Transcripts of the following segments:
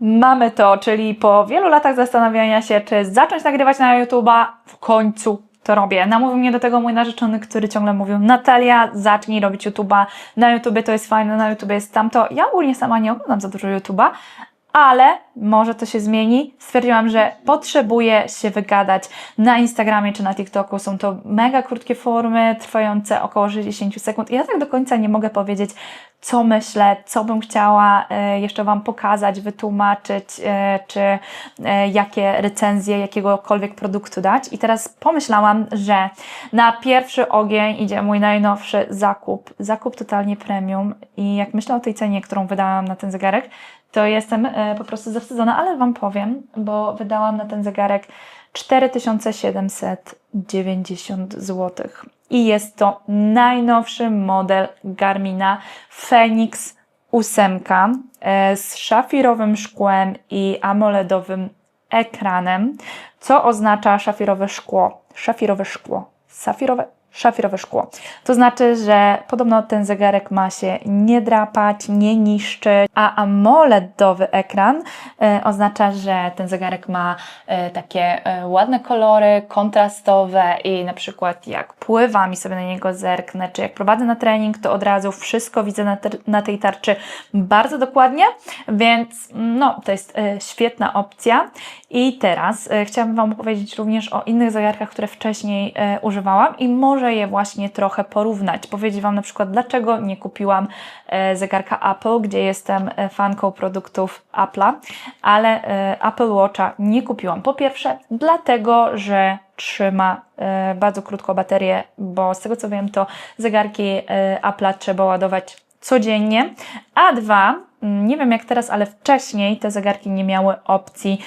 mamy to, czyli po wielu latach zastanawiania się, czy zacząć nagrywać na YouTube'a, w końcu to robię. Namówił mnie do tego mój narzeczony, który ciągle mówił, Natalia, zacznij robić YouTube'a, na YouTubie to jest fajne, na YouTubie jest tamto. Ja ogólnie sama nie oglądam za dużo YouTube'a, ale może to się zmieni. Stwierdziłam, że potrzebuję się wygadać na Instagramie czy na TikToku. Są to mega krótkie formy, trwające około 60 sekund. I ja tak do końca nie mogę powiedzieć, co myślę, co bym chciała e, jeszcze Wam pokazać, wytłumaczyć, e, czy e, jakie recenzje jakiegokolwiek produktu dać. I teraz pomyślałam, że na pierwszy ogień idzie mój najnowszy zakup. Zakup totalnie premium. I jak myślę o tej cenie, którą wydałam na ten zegarek, to jestem po prostu zawstydzona, ale Wam powiem, bo wydałam na ten zegarek 4790 zł. I jest to najnowszy model Garmina Fenix 8 e, z szafirowym szkłem i AMOLEDowym ekranem. Co oznacza szafirowe szkło? Szafirowe szkło. Safirowe, szafirowe szkło. To znaczy, że podobno ten zegarek ma się nie drapać, nie niszczyć, a AMOLEDowy ekran e, oznacza, że ten zegarek ma e, takie e, ładne kolory, kontrastowe i na przykład jak pływam i sobie na niego zerknę, czy jak prowadzę na trening, to od razu wszystko widzę na, na tej tarczy bardzo dokładnie, więc no, to jest świetna opcja. I teraz e, chciałabym Wam opowiedzieć również o innych zegarkach, które wcześniej używałam i może je właśnie trochę porównać. Powiedzieć Wam na przykład, dlaczego nie kupiłam e, zegarka Apple, gdzie jestem e, fanką produktów Apple'a, ale e, Apple Watcha nie kupiłam. Po pierwsze, dlatego, że trzyma bardzo krótką baterię, bo z tego co wiem, to zegarki Apple'a trzeba ładować codziennie, a dwa, mm, nie wiem jak teraz, ale wcześniej te zegarki nie miały opcji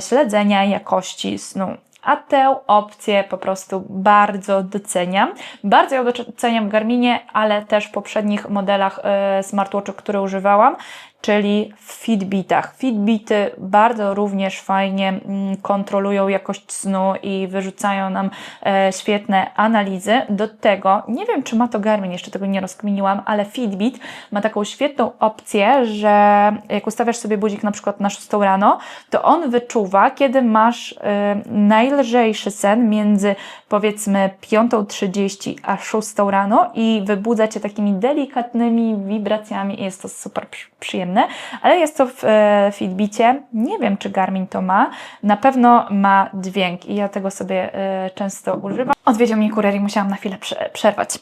śledzenia jakości snu. A tę opcję po prostu bardzo doceniam. Bardzo ją doceniam w Garminie, ale też w poprzednich modelach e, smartwatchów, które używałam, czyli w Fitbitach. Fitbity bardzo również fajnie mm, kontrolują jakość snu i wyrzucają nam e, świetne analizy. Do tego, nie wiem czy ma to Garmin, jeszcze tego nie rozkminiłam, ale Fitbit ma taką świetną opcję, że jak ustawiasz sobie budzik na przykład na 6 rano, to on wyczuwa, kiedy masz e, najlżejszy sen między powiedzmy 5.30 a 6 rano i wybudza Cię takimi delikatnymi wibracjami i jest to super przy- przyjemne, ale jest to w e, Fitbicie, nie wiem czy Garmin to ma, na pewno ma dźwięk i ja tego sobie e, często używam. Odwiedził mnie kurier i musiałam na chwilę prze- przerwać.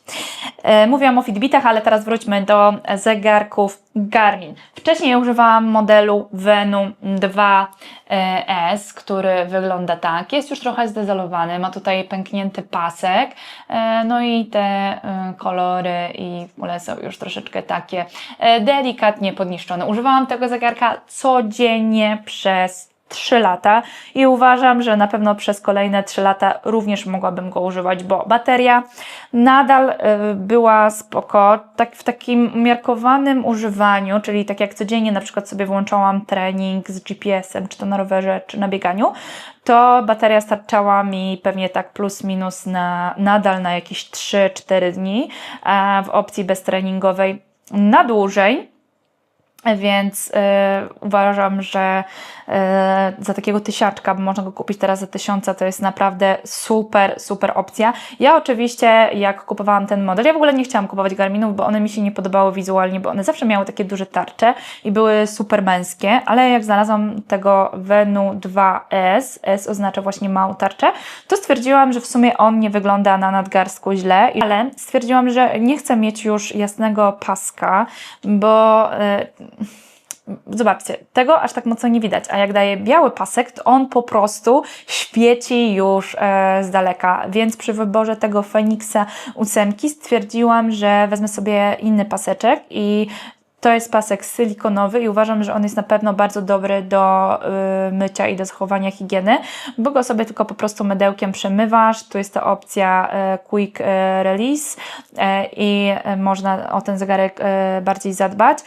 E, mówiłam o Fitbitach, ale teraz wróćmy do zegarków Garmin. Wcześniej używałam modelu Venu 2S, który wygląda tak. Jest już trochę zdezolowany, ma tutaj pęknięty pasek, e, no i te e, kolory i ogóle są już troszeczkę takie e, delikatnie podniszczone. Używałam tego zegarka codziennie przez 3 lata i uważam, że na pewno przez kolejne 3 lata również mogłabym go używać, bo bateria nadal y, była spoko, tak w takim umiarkowanym używaniu, czyli tak jak codziennie na przykład sobie włączałam trening z GPS-em, czy to na rowerze, czy na bieganiu, to bateria starczała mi pewnie tak plus minus na, nadal na jakieś 3-4 dni, a w opcji beztreningowej na dłużej. Więc e, uważam, że e, za takiego tysiaczka, bo można go kupić teraz za tysiąca, to jest naprawdę super, super opcja. Ja oczywiście, jak kupowałam ten model, ja w ogóle nie chciałam kupować Garminów, bo one mi się nie podobały wizualnie, bo one zawsze miały takie duże tarcze i były super męskie, ale jak znalazłam tego Venu 2S, S oznacza właśnie małą tarczę, to stwierdziłam, że w sumie on nie wygląda na nadgarstku źle, ale stwierdziłam, że nie chcę mieć już jasnego paska, bo e, Zobaczcie, tego aż tak mocno nie widać, a jak daje biały pasek, to on po prostu świeci już e, z daleka, więc przy wyborze tego Feniksa 8 stwierdziłam, że wezmę sobie inny paseczek i to jest pasek silikonowy i uważam, że on jest na pewno bardzo dobry do y, mycia i do zachowania higieny, bo go sobie tylko po prostu mydełkiem przemywasz. Tu jest ta opcja e, quick e, release e, i można o ten zegarek e, bardziej zadbać.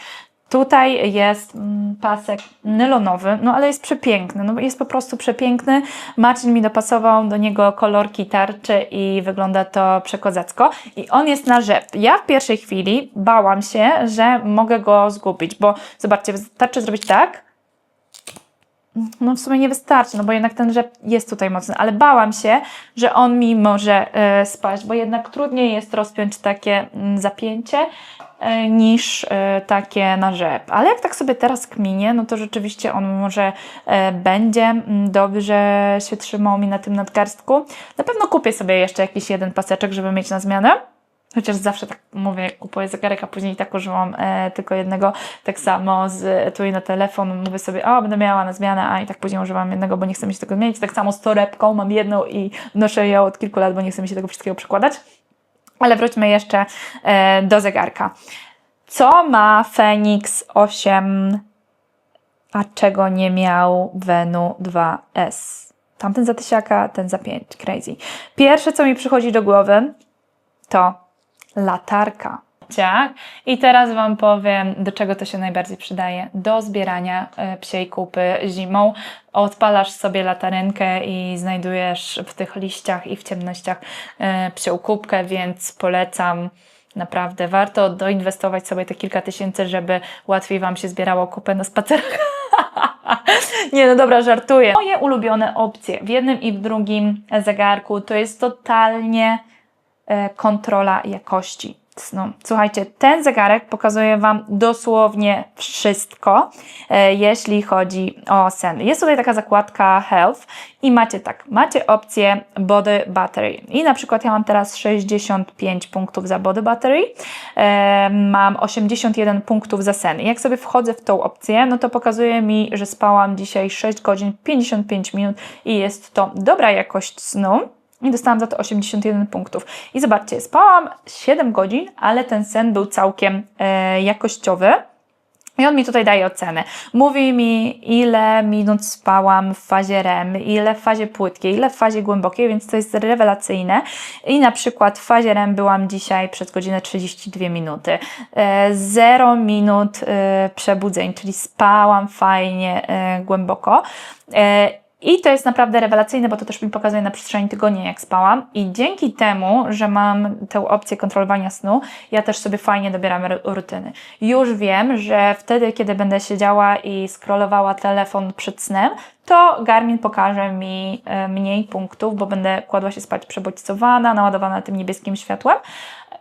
Tutaj jest mm, pasek nylonowy, no ale jest przepiękny, no jest po prostu przepiękny. Marcin mi dopasował do niego kolorki tarczy i wygląda to przekozacko. I on jest na rzep. Ja w pierwszej chwili bałam się, że mogę go zgubić, bo zobaczcie, wystarczy zrobić tak no w sumie nie wystarczy, no bo jednak ten rzep jest tutaj mocny, ale bałam się, że on mi może e, spaść, bo jednak trudniej jest rozpiąć takie mm, zapięcie e, niż e, takie na rzep. Ale jak tak sobie teraz kminie, no to rzeczywiście on może e, będzie mm, dobrze się trzymał mi na tym nadgarstku. Na pewno kupię sobie jeszcze jakiś jeden paseczek, żeby mieć na zmianę. Chociaż zawsze tak mówię, kupuję zegarek, a później tak używam e, tylko jednego. Tak samo z tu i na telefon mówię sobie, o, będę miała na zmianę, a i tak później używam jednego, bo nie chcę mi się tego zmienić. Tak samo z torebką, mam jedną i noszę ją od kilku lat, bo nie chcę mi się tego wszystkiego przekładać. Ale wróćmy jeszcze e, do zegarka. Co ma Fenix 8, a czego nie miał Venu 2S? Tamten za tysiaka, ten za 5. Crazy. Pierwsze, co mi przychodzi do głowy, to latarka. Tak? I teraz Wam powiem, do czego to się najbardziej przydaje. Do zbierania e, psiej kupy zimą. Odpalasz sobie latarenkę i znajdujesz w tych liściach i w ciemnościach e, psią kubkę, więc polecam. Naprawdę warto doinwestować sobie te kilka tysięcy, żeby łatwiej Wam się zbierało kupę na spacerach. Nie, no dobra, żartuję. Moje ulubione opcje w jednym i w drugim zegarku to jest totalnie kontrola jakości snu. Słuchajcie, ten zegarek pokazuje Wam dosłownie wszystko, e, jeśli chodzi o sen. Jest tutaj taka zakładka Health i macie tak, macie opcję Body Battery i na przykład ja mam teraz 65 punktów za Body Battery, e, mam 81 punktów za sen. I jak sobie wchodzę w tą opcję, no to pokazuje mi, że spałam dzisiaj 6 godzin 55 minut i jest to dobra jakość snu. I dostałam za to 81 punktów. I zobaczcie, spałam 7 godzin, ale ten sen był całkiem e, jakościowy. I on mi tutaj daje ocenę. Mówi mi, ile minut spałam w fazie REM, ile w fazie płytkiej, ile w fazie głębokiej, więc to jest rewelacyjne. I na przykład w fazie REM byłam dzisiaj przez godzinę 32 minuty. 0 minut e, przebudzeń, czyli spałam fajnie, e, głęboko. I to jest naprawdę rewelacyjne, bo to też mi pokazuje na przestrzeni tygodnia, jak spałam. I dzięki temu, że mam tę opcję kontrolowania snu, ja też sobie fajnie dobieram rutyny. Już wiem, że wtedy, kiedy będę siedziała i scrollowała telefon przed snem, to Garmin pokaże mi e, mniej punktów, bo będę kładła się spać przebodźcowana, naładowana tym niebieskim światłem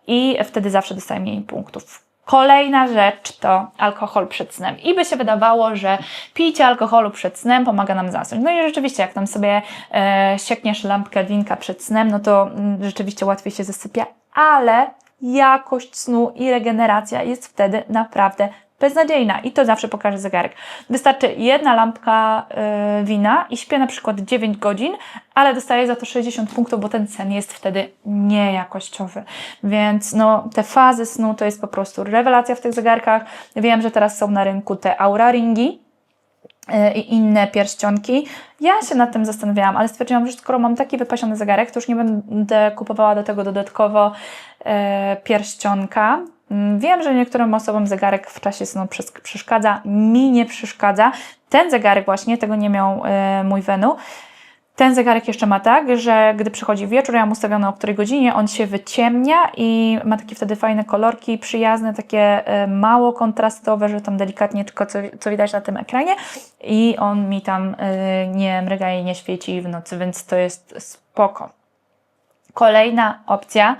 i wtedy zawsze dostaję mniej punktów. Kolejna rzecz to alkohol przed snem. I by się wydawało, że picie alkoholu przed snem pomaga nam zasnąć. No i rzeczywiście, jak tam sobie e, siekniesz lampkę winka przed snem, no to mm, rzeczywiście łatwiej się zasypia, ale jakość snu i regeneracja jest wtedy naprawdę beznadziejna i to zawsze pokaże zegarek. Wystarczy jedna lampka y, wina i śpię na przykład 9 godzin, ale dostaję za to 60 punktów, bo ten sen jest wtedy niejakościowy. Więc no, te fazy snu to jest po prostu rewelacja w tych zegarkach. Wiem, że teraz są na rynku te Aura Ringi, y, i inne pierścionki. Ja się nad tym zastanawiałam, ale stwierdziłam, że skoro mam taki wypasiony zegarek, to już nie będę kupowała do tego dodatkowo e, pierścionka, wiem, że niektórym osobom zegarek w czasie snu przeszkadza, mi nie przeszkadza. Ten zegarek właśnie, tego nie miał e, mój Wenu. Ten zegarek jeszcze ma tak, że gdy przychodzi wieczór, ja mam ustawione o której godzinie, on się wyciemnia i ma takie wtedy fajne kolorki, przyjazne, takie e, mało kontrastowe, że tam delikatnie tylko co, co widać na tym ekranie i on mi tam e, nie mryga i nie świeci w nocy, więc to jest spoko. Kolejna opcja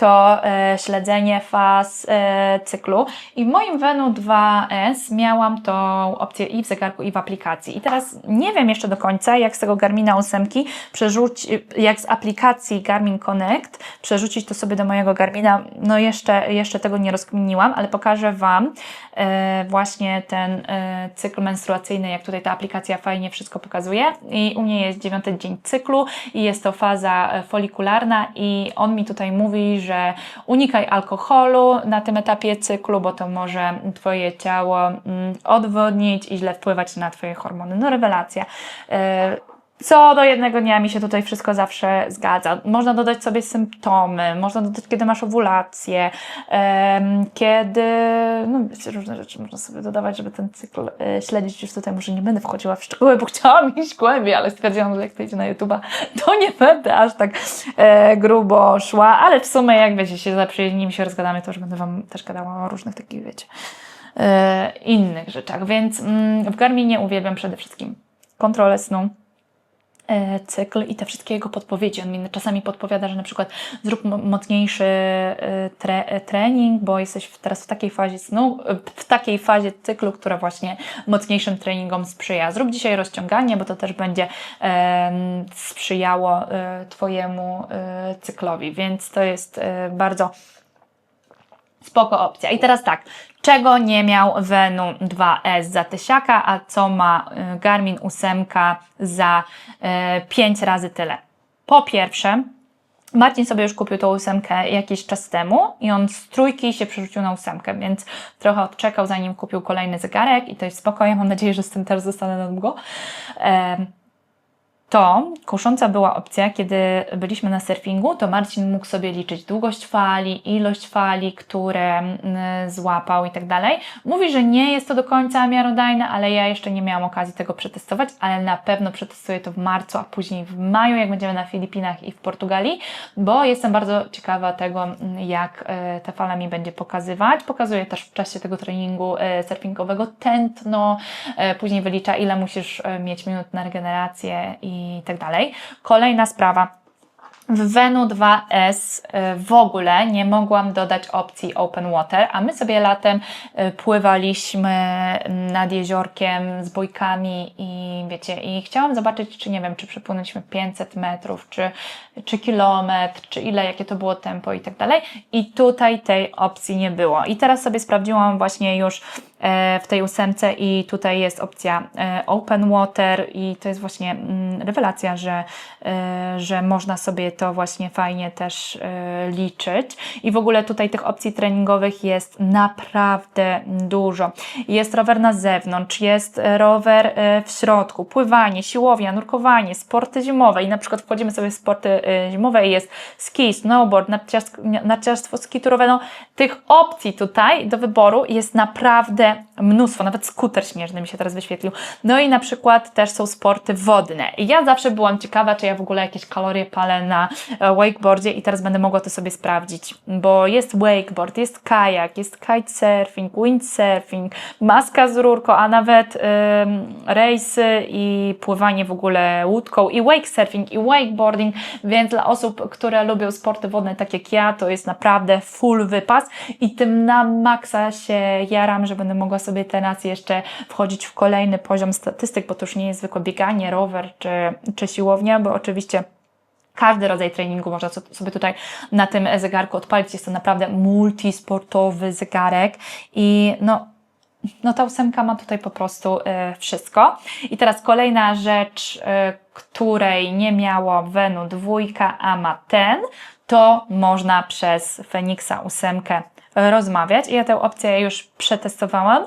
to e, śledzenie faz e, cyklu. I w moim Venu 2S miałam tą opcję i w zegarku, i w aplikacji. I teraz nie wiem jeszcze do końca, jak z tego Garmina 8 przerzucić, jak z aplikacji Garmin Connect przerzucić to sobie do mojego Garmina. No jeszcze, jeszcze tego nie rozkminiłam, ale pokażę Wam e, właśnie ten cykl menstruacyjny, jak tutaj ta aplikacja fajnie wszystko pokazuje. I u mnie jest dziewiąty dzień cyklu i jest to faza folikularna i on mi tutaj mówi, że że unikaj alkoholu na tym etapie cyklu, bo to może Twoje ciało mm, odwodnić i źle wpływać na Twoje hormony. No rewelacja. Co do jednego dnia mi się tutaj wszystko zawsze zgadza. Można dodać sobie symptomy, można dodać, kiedy masz owulację, kiedy, no wiecie, różne rzeczy można sobie dodawać, żeby ten cykl e, śledzić. Już tutaj może nie będę wchodziła w szczegóły, bo chciałam iść głębiej, ale stwierdziłam, że jak to idzie na YouTube'a, to nie będę aż tak e, grubo szła, ale w sumie jak wiecie, się zaprzyjaźnimy, się rozgadamy, to już będę Wam też gadała o różnych takich, wiecie, e, innych rzeczach. Więc mm, w Garminie uwielbiam przede wszystkim kontrolę snu, cykl i te wszystkie jego podpowiedzi. On mi czasami podpowiada, że na przykład zrób mo- mocniejszy e, tre, e, trening, bo jesteś teraz w takiej fazie snu, e, w takiej fazie cyklu, która właśnie mocniejszym treningom sprzyja. Zrób dzisiaj rozciąganie, bo to też będzie sprzyjało e, Twojemu e, cyklowi, więc to jest e, bardzo Spoko opcja. I teraz tak, czego nie miał Venu 2S za tysiaka, a co ma y, Garmin 8 za y, 5 razy tyle? Po pierwsze, Marcin sobie już kupił tą ósemkę jakiś czas temu i on z trójki się przerzucił na ósemkę, więc trochę odczekał zanim kupił kolejny zegarek i to jest spokojnie. Mam nadzieję, że z tym też zostanę na długo. To kusząca była opcja, kiedy byliśmy na surfingu, to Marcin mógł sobie liczyć długość fali, ilość fali, które mm, złapał i tak dalej. Mówi, że nie jest to do końca miarodajne, ale ja jeszcze nie miałam okazji tego przetestować, ale na pewno przetestuję to w marcu, a później w maju, jak będziemy na Filipinach i w Portugalii, bo jestem bardzo ciekawa tego, mm, jak e, ta fala mi będzie pokazywać. Pokazuje też w czasie tego treningu e, surfingowego tętno, e, później wylicza, ile musisz mieć minut na regenerację i tak dalej. Kolejna sprawa. W Venu 2S y, w ogóle nie mogłam dodać opcji Open Water, a my sobie latem y, pływaliśmy nad jeziorkiem z bojkami i wiecie, i chciałam zobaczyć, czy nie wiem, czy przepłynęliśmy 500 metrów, czy, czy kilometr, czy ile, jakie to było tempo i tak dalej. I tutaj tej opcji nie było. I teraz sobie sprawdziłam właśnie już e, w tej ósemce i tutaj jest opcja Open Water i to jest właśnie mm, rewelacja, że, że można sobie to właśnie fajnie też e, liczyć i w ogóle tutaj tych opcji treningowych jest naprawdę dużo. Jest rower na zewnątrz, jest rower e, w środku, pływanie, siłownia, nurkowanie, sporty zimowe i na przykład wchodzimy sobie w sporty e, zimowe i jest ski, snowboard, narciarstwo, skiturowe, no tych opcji tutaj do wyboru jest naprawdę mnóstwo, nawet skuter śnieżny mi się teraz wyświetlił. No i na przykład też są sporty wodne. I ja zawsze byłam ciekawa, czy ja w ogóle jakieś kalorie palę na wakeboardzie i teraz będę mogła to sobie sprawdzić, bo jest wakeboard, jest kajak, jest kitesurfing, windsurfing, maska z rurką, a nawet ym, rejsy i pływanie w ogóle łódką i wakesurfing i wakeboarding, więc dla osób, które lubią sporty wodne tak jak ja, to jest naprawdę full wypas i tym na maksa się jaram, że będę mogła sobie teraz jeszcze wchodzić w kolejny poziom statystyk, bo to już nie jest zwykłe bieganie, rower czy, czy siłownia, bo oczywiście każdy rodzaj treningu można so- sobie tutaj na tym zegarku odpalić. Jest to naprawdę multisportowy zegarek i no, no ta ósemka ma tutaj po prostu e, wszystko. I teraz kolejna rzecz, e, której nie miało Venu dwójka, a ma ten, to można przez Fenixa ósemkę rozmawiać. I ja tę opcję już przetestowałam.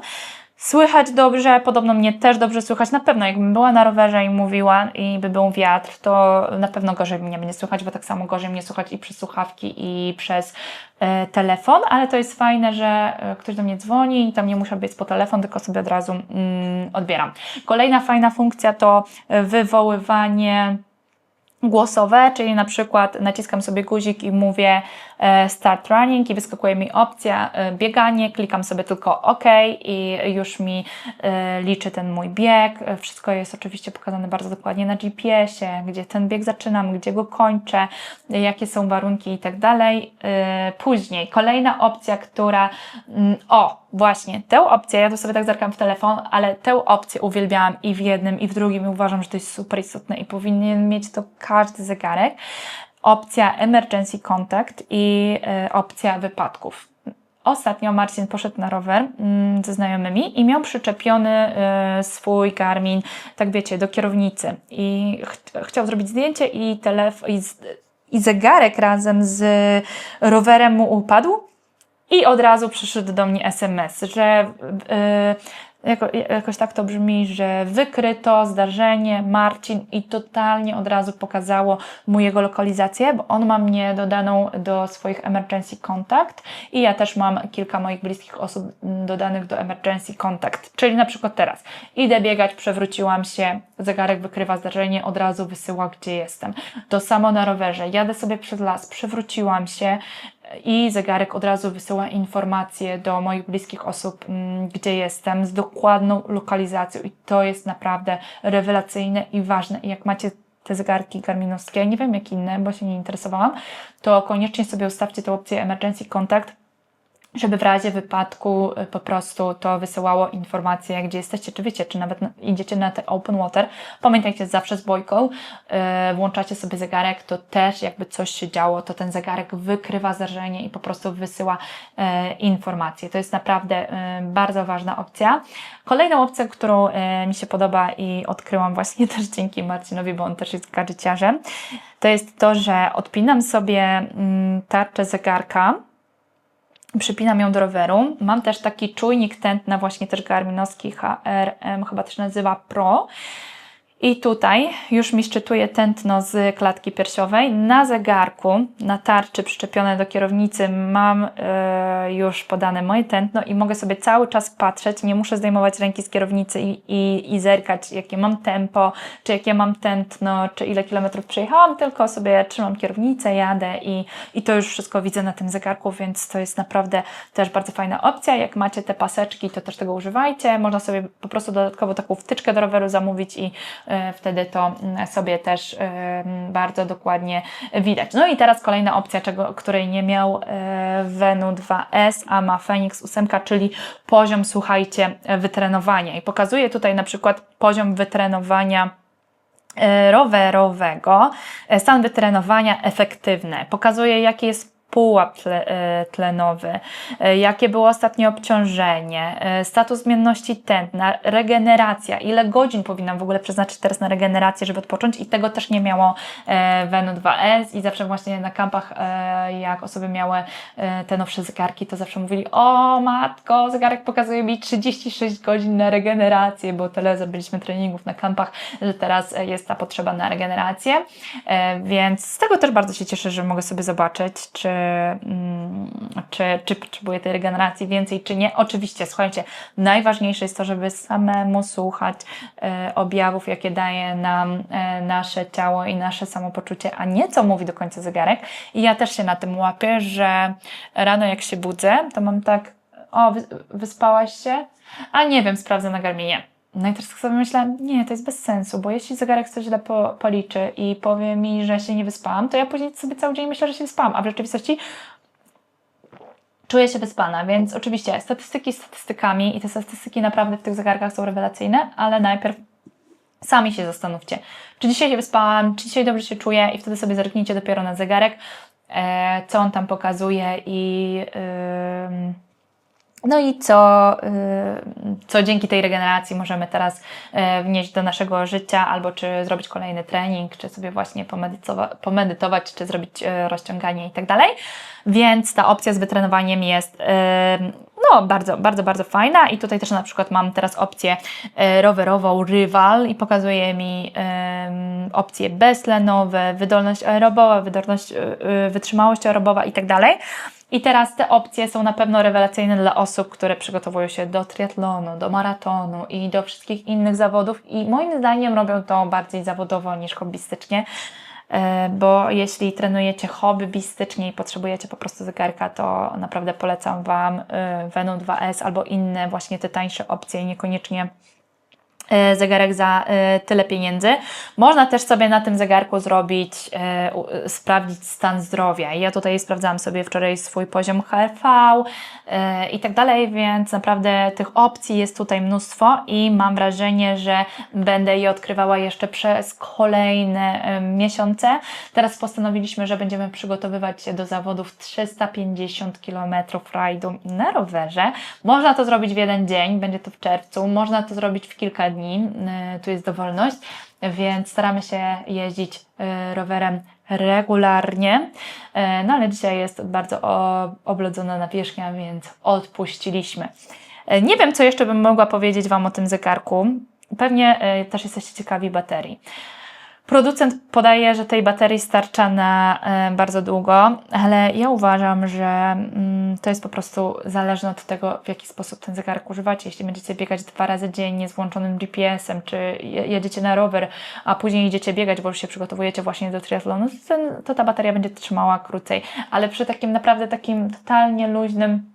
Słychać dobrze, podobno mnie też dobrze słychać. Na pewno, jakbym była na rowerze i mówiła i by był wiatr, to na pewno gorzej mnie będzie słychać, bo tak samo gorzej mnie słychać i przez słuchawki, i przez e, telefon, ale to jest fajne, że e, ktoś do mnie dzwoni i tam nie muszę być po telefon, tylko sobie od razu mm, odbieram. Kolejna fajna funkcja to wywoływanie głosowe, czyli na przykład naciskam sobie guzik i mówię start running i wyskakuje mi opcja e, bieganie, klikam sobie tylko OK i już mi e, liczy ten mój bieg. E, Wszystko jest oczywiście pokazane bardzo dokładnie na GPS-ie, gdzie ten bieg zaczynam, gdzie go kończę, e, jakie są warunki i tak dalej. E, Później kolejna opcja, która mm, o, właśnie, tę opcję, ja tu sobie tak zerkam w telefon, ale tę opcję uwielbiałam i w jednym, i w drugim i uważam, że to jest super istotne i powinien mieć to każdy zegarek. Opcja Emergency Contact i e, opcja wypadków. Ostatnio Marcin poszedł na rower mm, ze znajomymi i miał przyczepiony e, swój Garmin, tak wiecie, do kierownicy i ch chciał zrobić zdjęcie i, telef- i, i zegarek razem z rowerem mu upadł i od razu przyszedł do mnie SMS, że yy, jako, jakoś tak to brzmi, że wykryto zdarzenie, Marcin i totalnie od razu pokazało mu jego lokalizację, bo on ma mnie dodaną do swoich emergency contact i ja też mam kilka moich bliskich osób dodanych do emergency contact, czyli na przykład teraz. Idę biegać, przewróciłam się, zegarek wykrywa zdarzenie, od razu wysyła gdzie jestem. To samo na rowerze, jadę sobie przez las, przewróciłam się, i zegarek od razu wysyła informacje do moich bliskich osób, mm, gdzie jestem, z dokładną lokalizacją i to jest naprawdę rewelacyjne i ważne. I jak macie te zegarki garminowskie, nie wiem jak inne, bo się nie interesowałam, to koniecznie sobie ustawcie tę opcję Emergency Contact, żeby w razie wypadku y, po prostu to wysyłało informacje, gdzie jesteście, czy wiecie, czy nawet idziecie na te open water. Pamiętajcie zawsze z bojką, yy, włączacie sobie zegarek, to też jakby coś się działo, to ten zegarek wykrywa zdarzenie i po prostu wysyła yy, informacje. To jest naprawdę bardzo ważna opcja. Kolejną opcją, którą mi się podoba i odkryłam właśnie też dzięki Marcinowi, bo on też jest gadżeciarzem, to jest to, że odpinam sobie mm, tarczę zegarka, przypinam ją do roweru. Mam też taki czujnik tętna, właśnie też garminowski HRM, chyba też nazywa Pro. I tutaj już mi szczytuje tętno z klatki piersiowej. Na zegarku, na tarczy przyczepione do kierownicy mam yy, już podane moje tętno i mogę sobie cały czas patrzeć. Nie muszę zdejmować ręki z kierownicy i, i, i zerkać, jakie mam tempo, czy jakie mam tętno, czy ile kilometrów przejechałam, tylko sobie trzymam kierownicę, jadę i, i to już wszystko widzę na tym zegarku, więc to jest naprawdę też bardzo fajna opcja. Jak macie te paseczki, to też tego używajcie. Można sobie po prostu dodatkowo taką wtyczkę do roweru zamówić i wtedy to mm, sobie też e, bardzo dokładnie widać. No i teraz kolejna opcja, czego, której nie miał e, Venu 2S, a ma Phoenix 8, czyli poziom, słuchajcie, wytrenowania. I pokazuję tutaj na przykład poziom wytrenowania rowerowego, stan wytrenowania efektywny. Pokazuje, jaki jest pułap e, tlenowy, e, jakie było ostatnie obciążenie, e, status zmienności tętna, regeneracja, ile godzin powinnam w ogóle przeznaczyć teraz na regenerację, żeby odpocząć? I tego też nie miało Venu 2S i zawsze właśnie na kampach, jak osoby miały te nowsze zegarki, to zawsze mówili, o matko, zegarek pokazuje mi 36 godzin na regenerację, bo tyle zrobiliśmy treningów na kampach, że teraz jest ta potrzeba na regenerację, więc z tego też bardzo się cieszę, że mogę sobie zobaczyć, czy czy, czy potrzebuje tej regeneracji więcej, czy nie. Oczywiście, słuchajcie, najważniejsze jest to, żeby samemu słuchać e, objawów, jakie daje nam e, nasze ciało i nasze samopoczucie, a nie co mówi do końca zegarek. I ja też się na tym łapię, że rano jak się budzę, to mam tak, o, wyspałaś się? A nie wiem, sprawdzę na Garminie no i teraz sobie myślę, nie, to jest bez sensu, bo jeśli zegarek coś źle po, policzy i powie mi, że się nie wyspałam, to ja później sobie cały dzień myślę, że się wyspałam, a w rzeczywistości czuję się wyspana, więc oczywiście statystyki statystykami i te statystyki naprawdę w tych zegarkach są rewelacyjne, ale najpierw sami się zastanówcie, czy dzisiaj się wyspałam, czy dzisiaj dobrze się czuję i wtedy sobie zerknijcie dopiero na zegarek, e, co on tam pokazuje i... Yy, no i co, y, co dzięki tej regeneracji możemy teraz y, wnieść do naszego życia, albo czy zrobić kolejny trening, czy sobie właśnie pomedytować, czy zrobić y, rozciąganie i tak dalej. Więc ta opcja z wytrenowaniem jest no, bardzo, bardzo, bardzo fajna. I tutaj też na przykład mam teraz opcję rowerową Rywal i pokazuje mi opcje beztlenowe, wydolność aerobowa, wydolność, wytrzymałość aerobowa i tak dalej. I teraz te opcje są na pewno rewelacyjne dla osób, które przygotowują się do triatlonu, do maratonu i do wszystkich innych zawodów. I moim zdaniem robią to bardziej zawodowo niż hobbystycznie. e, bo jeśli trenujecie hobbystycznie i potrzebujecie po prostu zegarka, to naprawdę polecam Wam e, Venom 2S albo inne właśnie te tańsze opcje, niekoniecznie E, zegarek za e, tyle pieniędzy. Można też sobie na tym zegarku zrobić, e, sprawdzić stan zdrowia. Ja tutaj sprawdzałam sobie wczoraj swój poziom HRV i tak dalej, więc naprawdę tych opcji jest tutaj mnóstwo i mam wrażenie, że będę je odkrywała jeszcze przez kolejne miesiące. Teraz postanowiliśmy, że będziemy przygotowywać się do zawodów 350 km rajdu na rowerze. Można to zrobić w jeden dzień, będzie to w czerwcu, można to zrobić w kilka dni, y, tu jest dowolność, więc staramy się jeździć y, rowerem regularnie. Y, no ale dzisiaj jest bardzo oblodzona nawierzchnia, więc odpuściliśmy. Nie wiem, co jeszcze bym mogła powiedzieć Wam o tym zegarku. Pewnie też jesteście ciekawi baterii. Producent podaje, że tej baterii starcza na e, bardzo długo, ale ja uważam, że mm, to jest po prostu zależne od tego, w jaki sposób ten zegarek używacie. Jeśli będziecie biegać dwa razy dziennie z włączonym GPS-em, czy je- jedziecie na rower, a później idziecie biegać, bo już się przygotowujecie właśnie do triathlonu, to, ta bateria będzie trzymała krócej. Ale przy takim naprawdę takim totalnie luźnym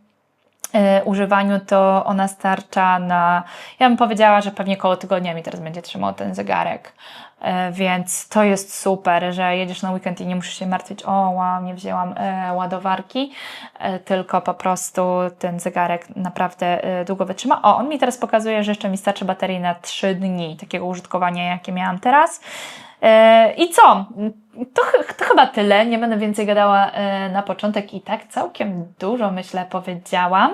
używaniu, to ona starcza na, ja bym powiedziała, że pewnie koło tygodnia mi teraz będzie trzymał ten zegarek. E, Więc to jest super, że jedziesz na weekend i nie musisz się martwić, o wow, nie wzięłam e, ładowarki, e, tylko po prostu ten zegarek naprawdę e, długo wytrzyma. O, on mi teraz pokazuje, że jeszcze mi starczy baterii na 3 dni takiego użytkowania, jakie miałam teraz. E, I co? To, to chyba tyle. Nie będę więcej gadała e, na początek i tak całkiem dużo, myślę, powiedziałam.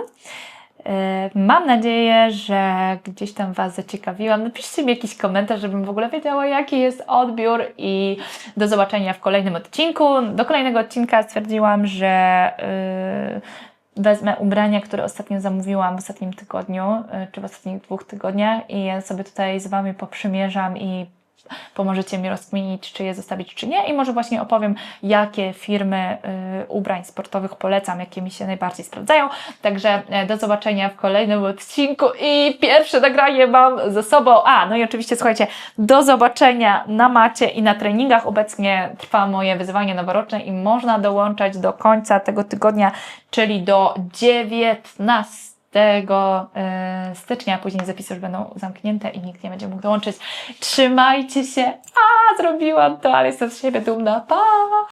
E, Mam nadzieję, że gdzieś tam Was zaciekawiłam. Napiszcie mi jakiś komentarz, żebym w ogóle wiedziała, jaki jest odbiór i do zobaczenia w kolejnym odcinku. Do kolejnego odcinka stwierdziłam, że yy, wezmę ubrania, które ostatnio zamówiłam w ostatnim tygodniu, yy, czy w ostatnich dwóch tygodniach i ja sobie tutaj z Wami poprzymierzam i pomożecie mi rozkminić, czy je zostawić, czy nie. I może właśnie opowiem, jakie firmy y, ubrań sportowych polecam, jakie mi się najbardziej sprawdzają. Także e, do zobaczenia w kolejnym odcinku i pierwsze nagranie mam ze sobą. A, no i oczywiście słuchajcie, do zobaczenia na macie i na treningach. Obecnie trwa moje wyzwanie noworoczne i można dołączać do końca tego tygodnia, czyli do 19 e, stycznia, później zapisy już będą zamknięte i nikt nie będzie mógł dołączyć. Trzymajcie się! A, zrobiłam to, ale jestem z siebie dumna. Pa!